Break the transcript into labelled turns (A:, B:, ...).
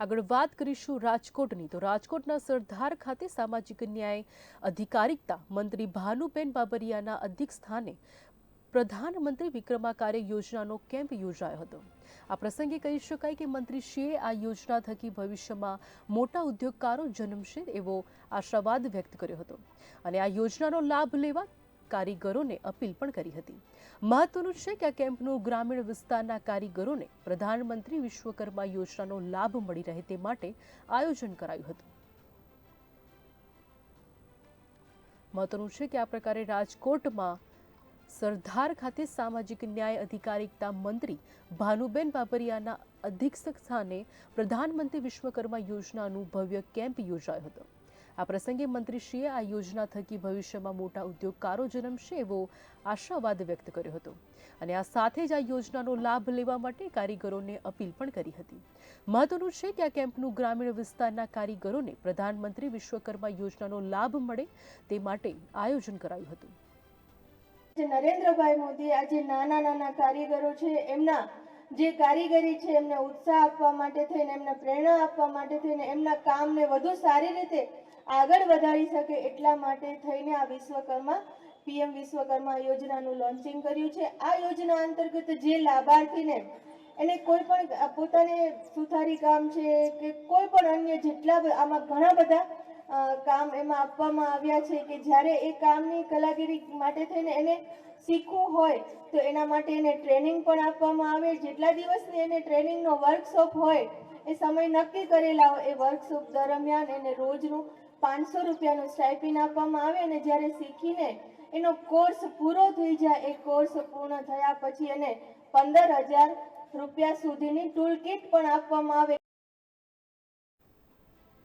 A: આગળ વાત કરીશું રાજકોટની. તો રાજકોટના સરદાર ખાતે સામાજિક ન્યાય અધિકારિકતા મંત્રી ભાનુબેન બાબરિયાના અધિક સ્થાને પ્રધાનમંત્રી વિક્રમાકાર્ય યોજનાનો કેમ્પ યોજાયો હતો. આ પ્રસંગે કહી શકાય કે મંત્રીશ્રીએ આ યોજના થકી ભવિષ્યમાં મોટા ઉદ્યોગકારો જન્મશે એવો આશાવાદ વ્યક્ત કર્યો હતો. અને આ યોજનાનો લાભ લેવા કારીગરોને અપીલ પણ કરી હતી. મહત્વનું છે કે આ કેમ્પનું ગ્રામીણ વિસ્તારના કારીગરોને પ્રધાનમંત્રી વિશ્વકર્મા યોજનાનો લાભ મળી રહે તે માટે આયોજન કરાયું હતું. મહત્વનું છે કે આ પ્રકારે રાજકોટમાં સરદાર ખાતે સામાજિક ન્યાય અધિકારિકતા મંત્રી ભાનુબેન બાબરિયાના અધિક્ષક સ્થાને પ્રધાનમંત્રી વિશ્વકર્મા યોજનાનું ભવ્ય કેમ્પ યોજાયો હતો. આ પ્રસંગે મંત્રીશ્રીએ આ યોજના થકી ભવિષ્યમાં મોટા ઉદ્યોગકારો જન્મશે એવો આશાવાદ વ્યક્ત કર્યો હતો. અને આ સાથે જ આ યોજનાનો લાભ લેવા માટે કારીગરોને અપીલ પણ કરી હતી. મહત્વનું છે કે આ કેમ્પનું ગ્રામીણ વિસ્તારના કારીગરોને પ્રધાનમંત્રી વિશ્વકર્મા યોજનાનો લાભ મળે તે માટે આયોજન કરાયું હતું.
B: નરેન્દ્રભાઈ મોદી આજે નાના નાના કારીગરો છે. એમના જે કારીગરી છે એમને ઉત્સાહ આપવા માટે થઈને, એમને પ્રેરણા આપવા માટે થઈને, એમના કામને વધુ સારી રીતે આગળ વધારી શકે એટલા માટે થઈને આ વિશ્વકર્મા, પીએમ વિશ્વકર્મા યોજનાનું લોન્ચિંગ કર્યું છે. આ યોજના અંતર્ગત જે લાભાર્થીને એને કોઈ પણ પોતાને સુથારી કામ છે કે કોઈ પણ અન્ય જેટલા આમાં ઘણા બધા કામ એમાં આપવામાં આવ્યા છે કે જ્યારે એ કામની કલાગીરી માટે થઈને એને શીખવું હોય, તો એના માટે એને ટ્રેનિંગ પણ આપવામાં આવે. જેટલા દિવસની એને ટ્રેનિંગનો વર્કશોપ હોય, એ સમય નક્કી કરેલા હોય, એ વર્કશોપ દરમિયાન એને રોજનું પાંચસો રૂપિયાનું સ્ટાઇપિન આપવામાં આવે અને જ્યારે શીખીને એનો કોર્સ પૂરો થઈ જાય, એ કોર્સ પૂર્ણ થયા પછી એને પંદર હજાર રૂપિયા સુધીની ટૂલ પણ આપવામાં આવે.